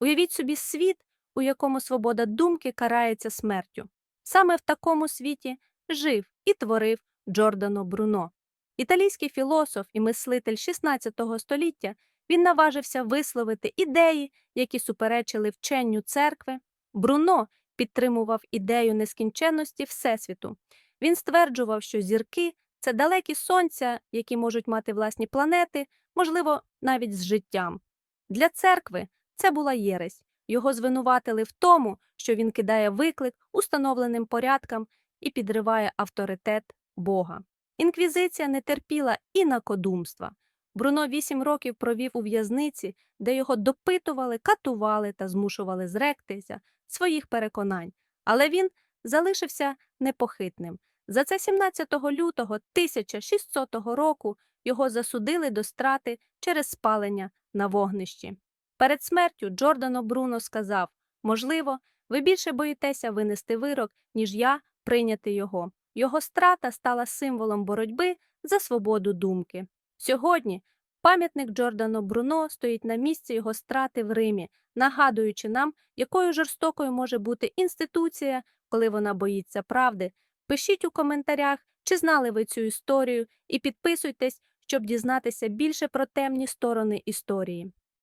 Уявіть собі світ, у якому свобода думки карається смертю. Саме в такому світі жив і творив Джордано Бруно. Італійський філософ і мислитель 16 століття він наважився висловити ідеї, які суперечили вченню церкви. Бруно підтримував ідею нескінченності Всесвіту. Він стверджував, що зірки це далекі сонця, які можуть мати власні планети, можливо, навіть з життям. Для церкви це була єресь. Його звинуватили в тому, що він кидає виклик установленим порядкам і підриває авторитет Бога. Інквізиція не терпіла інакодумства. Бруно вісім років провів у в'язниці, де його допитували, катували та змушували зректися своїх переконань. Але він залишився непохитним. За це 17 лютого 1600 року його засудили до страти через спалення на вогнищі. Перед смертю Джордано Бруно сказав: можливо, ви більше боїтеся винести вирок, ніж я прийняти його. Його страта стала символом боротьби за свободу думки. Сьогодні пам'ятник Джордано Бруно стоїть на місці його страти в Римі, нагадуючи нам, якою жорстокою може бути інституція, коли вона боїться правди. Пишіть у коментарях, чи знали ви цю історію, і підписуйтесь, щоб дізнатися більше про темні сторони історії.